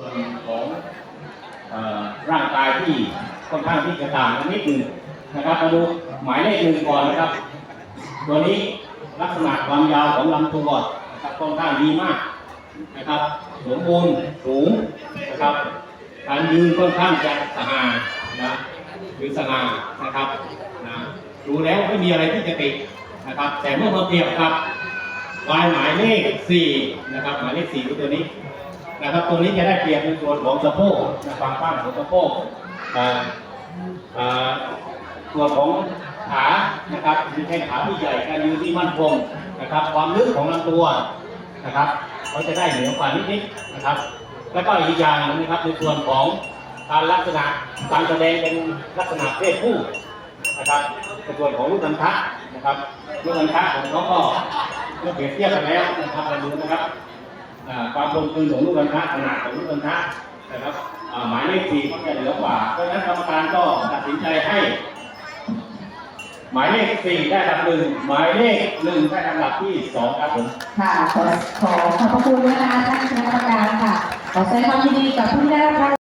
ส่วนของอร่างกายที่ค่อนข้างที่จะต่างกันนิดหนึงนะครับมาดูหมายเลขหนึ่งก่อนนะครับ ตัวนี้ลักษณะความยาวของลำตัวนะครับค่อนข้างดีมากนะครับสมบูรณ์สูงนะครับการยืนค่อนข้างจะสง่านะหรือสง่านะครับนะดูแล้วไม่มีอะไรที่จะติดนะครับ แต่เมื่อมาเปรียบกับลายหมายเลขสี่นะครับหมายเลขสี่คือตัวนี้ นะครับตรงนี้จะได้เปรียบในส่วนของสะโพกนะความกว้างของสะโพกอ่าอ่าส่วนของขานะครับมีแข้งขาที่ใหญ่การยืนที่มั่นคงนะครับ ความลึกของลำตัวนะครับเขาจะได้เหนือกว่านิดๆนะครับ แล้วก็อีกอย่างนะครับในส่วนของการลักษณะการแสดงเป็นลักษณะเพศผู้นะครับในส่วนของลูกกันทะนะครับลูกกันทะของเขาก็เมื่อเปรียบเทียบกันแล้วนะครับเราดูนะครับ ความลงทุนของลูกบรรทัดขนาดของลูกบรรทัดนะครับหมายเลขสี่ก็จะเหลือกว่าเพราะฉะนั้นกรรมการก็ตัดสินใจให้ หมายเลขสี่ได้ลำดับหนึ่งหมายเลขหนึ่งได้ลำดับที่สองครับผมค่ะขอขอขอบพระคุณนะคะท่านคณะกรรมการค่ะ ขอแสดงความยินดีกับผู้ที่ได้รับ